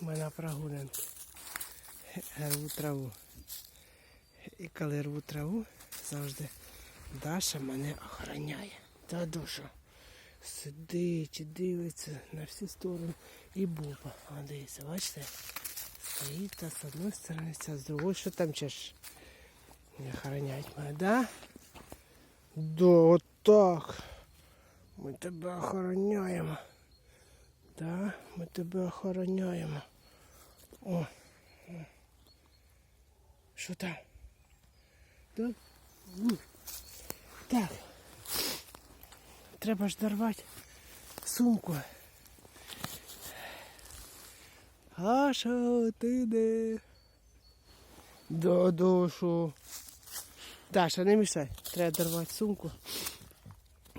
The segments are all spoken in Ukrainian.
Ми на прогулянці. Рву траву. І коли рву траву, завжди Даша мене охороняє. Та душа. Сидить і дивиться на всі сторони. І Боба. А дивіться, бачите? Стоїть та з одної сторони, ця з другої. Що там чеш? Не охороняють мене, да? Да, от. Ми тебе охороняємо. Да, ми тебе охороняємо. О. Що там? Да? Так. Треба ж дорвати сумку. Аша, ти де? Да, душу. Даша, не мішай. Треба дорвати сумку.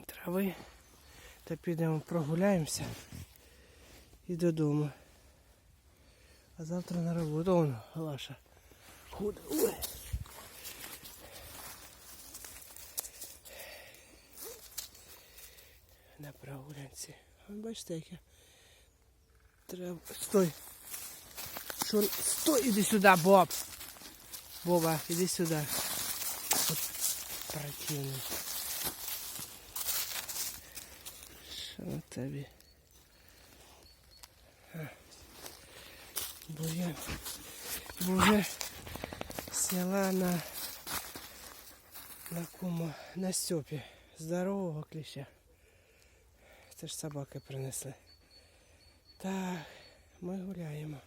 Трави. Та підемо прогуляємося і додому. А завтра на роботу. Вон, Глаша. Худа. Ой. На прогулянці. Бачите, яке треба. Стой. Що? Стой, іди сюди, Боб. Боба, іди сюди. От противний. Що тобі? Бо я вже села на на кому на стьопі здорового кліща. Це ж собаки принесли. Так, ми гуляємо.